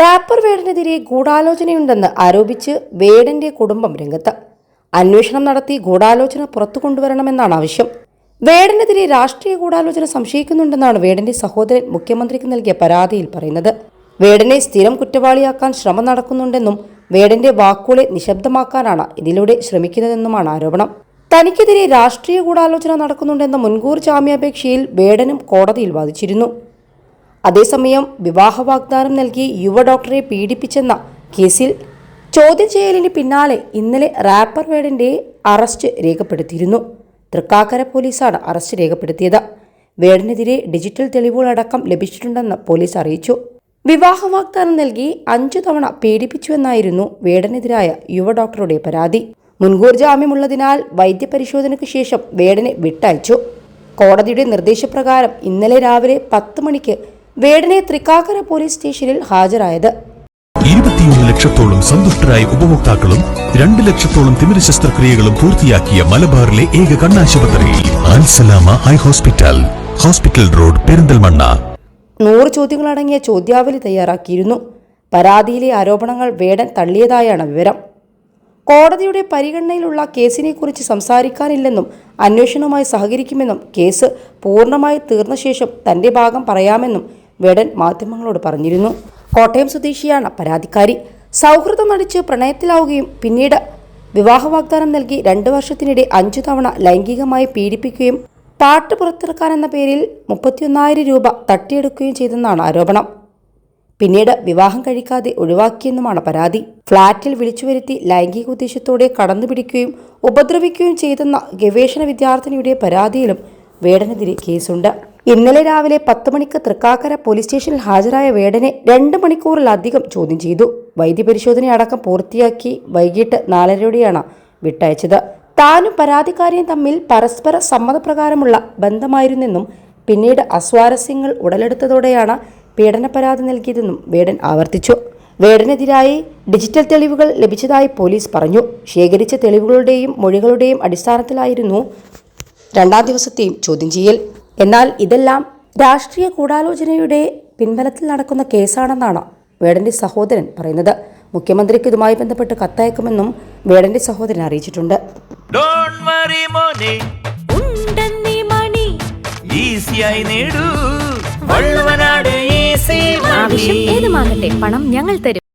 Wrapper വേടനെതിരെ ഗൂഢാലോചനയുണ്ടെന്ന് ആരോപിച്ച് വേടന്റെ കുടുംബം രംഗത്ത്. അന്വേഷണം നടത്തി ഗൂഢാലോചന പുറത്തു കൊണ്ടുവരണമെന്നാണ് ആവശ്യം. വേടനെതിരെ രാഷ്ട്രീയ ഗൂഢാലോചന സംശയിക്കുന്നുണ്ടെന്നാണ് വേടന്റെ സഹോദരൻ മുഖ്യമന്ത്രിക്ക് നൽകിയ പരാതിയിൽ പറയുന്നത്. വേടനെ സ്ഥിരം കുറ്റവാളിയാക്കാൻ ശ്രമം നടക്കുന്നുണ്ടെന്നും വേടന്റെ വാക്കുകളെ നിശബ്ദമാക്കാനാണ് ഇതിലൂടെ ശ്രമിക്കുന്നതെന്നുമാണ് ആരോപണം. തനിക്കെതിരെ രാഷ്ട്രീയ ഗൂഢാലോചന നടക്കുന്നുണ്ടെന്ന മുൻകൂർ ജാമ്യാപേക്ഷയിൽ വേടനും കോടതിയിൽ വാദിച്ചിരുന്നു. അതേസമയം വിവാഹ വാഗ്ദാനം നൽകി യുവ ഡോക്ടറെ പീഡിപ്പിച്ചെന്ന കേസിൽ ചോദ്യം ചെയ്യലിന് പിന്നാലെ ഇന്നലെ റാപ്പർ വേഡിന്റെ അറസ്റ്റ് രേഖപ്പെടുത്തിയിരുന്നു. തൃക്കാക്കര പോലീസാണ് അറസ്റ്റ് രേഖപ്പെടുത്തിയത്. വേഡിനെതിരെ ഡിജിറ്റൽ തെളിവുകളടക്കം ലഭിച്ചിട്ടുണ്ടെന്ന് പോലീസ് അറിയിച്ചു. വിവാഹ വാഗ്ദാനം നൽകി അഞ്ചു തവണ പീഡിപ്പിച്ചുവെന്നായിരുന്നു വേടനെതിരായ യുവ ഡോക്ടറുടെ പരാതി. മുൻകൂർ ജാമ്യമുള്ളതിനാൽ വൈദ്യപരിശോധനയ്ക്ക് ശേഷം വേടനെ വിട്ടയച്ചു. കോടതിയുടെ നിർദ്ദേശപ്രകാരം ഇന്നലെ രാവിലെ പത്ത് മണിക്ക് വേടനെ തൃക്കാക്കര പോലീസ് സ്റ്റേഷനിൽ ഹാജരായത്. ഇരുപത്തിയൊന്ന് ലക്ഷത്തോളം സന്തുഷ്ടരായ ഉപഭോക്താക്കളും രണ്ട് ലക്ഷത്തോളം തിമിര ശസ്ത്രക്രിയകളും പൂർത്തിയാക്കിയ മലബാറിലെ ഏക കണ്ണാശുപത്രി Alsalama eye hospital hospital road Perinthalmanna. നൂറ് ചോദ്യങ്ങളടങ്ങിയ ചോദ്യാവലി തയ്യാറാക്കിയിരുന്നു. പരാതിയിലെ ആരോപണങ്ങൾ വേടൻ തള്ളിയതായാണ് വിവരം. കോടതിയുടെ പരിഗണനയിലുള്ള കേസിനെക്കുറിച്ച് സംസാരിക്കാനില്ലെന്നും അന്വേഷണവുമായി സഹകരിക്കുമെന്നും കേസ് പൂർണമായി തീർന്ന ശേഷം തന്റെ ഭാഗം പറയാമെന്നും വേടൻ മാധ്യമങ്ങളോട് പറഞ്ഞിരുന്നു. കോട്ടയം സ്വദേശിയാണ് പരാതിക്കാരി. സൗഹൃദം നടിച്ച് പ്രണയത്തിലാവുകയും പിന്നീട് വിവാഹ വാഗ്ദാനം നൽകി രണ്ടു വർഷത്തിനിടെ അഞ്ചു തവണ ലൈംഗികമായി പീഡിപ്പിക്കുകയും പാട്ട് പുറത്തിറക്കാനെന്ന പേരിൽ മുപ്പത്തിയൊന്നായിരം രൂപ തട്ടിയെടുക്കുകയും ചെയ്തെന്നാണ് ആരോപണം. പിന്നീട് വിവാഹം കഴിക്കാതെ ഒഴിവാക്കിയെന്നുമാണ് പരാതി. ഫ്ളാറ്റിൽ വിളിച്ചു വരുത്തി ലൈംഗിക ഉദ്ദേശത്തോടെ കടന്നുപിടിക്കുകയും ഉപദ്രവിക്കുകയും ചെയ്തെന്ന ഗവേഷണ വിദ്യാർത്ഥിനിയുടെ പരാതിയിലും വേടനെതിരെ കേസുണ്ട്. ഇന്നലെ രാവിലെ പത്ത് മണിക്ക് തൃക്കാക്കര പോലീസ് സ്റ്റേഷനിൽ ഹാജരായ വേടനെ രണ്ട് മണിക്കൂറിലധികം ചോദ്യം ചെയ്തു. വൈദ്യപരിശോധന അടക്കം പൂർത്തിയാക്കി വൈകിട്ട് നാലരയോടെയാണ് വിട്ടയച്ചത്. താനും പരാതിക്കാരിയും തമ്മിൽ പരസ്പര സമ്മതപ്രകാരമുള്ള ബന്ധമായിരുന്നെന്നും പിന്നീട് അസ്വാരസ്യങ്ങൾ ഉടലെടുത്തതോടെയാണ് പീഡന പരാതി നൽകിയതെന്നും വേടൻ ആവർത്തിച്ചു. വേടനെതിരായി ഡിജിറ്റൽ തെളിവുകൾ ലഭിച്ചതായി പോലീസ് പറഞ്ഞു. ശേഖരിച്ച തെളിവുകളുടെയും മൊഴികളുടെയും അടിസ്ഥാനത്തിലായിരുന്നു രണ്ടാം ദിവസത്തെയും ചോദ്യം ചെയ്യൽ. എന്നാൽ ഇതെല്ലാം രാഷ്ട്രീയ ഗൂഢാലോചനയുടെ പിൻബലത്തിൽ നടക്കുന്ന കേസാണെന്നാണ് വേടന്റെ സഹോദരൻ പറയുന്നത്. മുഖ്യമന്ത്രിക്ക് ഇതുമായി ബന്ധപ്പെട്ട് കത്തയക്കുമെന്നും വേടന്റെ സഹോദരൻ അറിയിച്ചിട്ടുണ്ട്. ഡോണ്ട് വറി മോനെ. ഉണ്ടെന്നീ മണി. ഈസിയായി നേടൂ. വള്ളുവനാട് ഈസി ആവശ്യം ഏതുമാകട്ടെ പണം ഞങ്ങൾ തരും.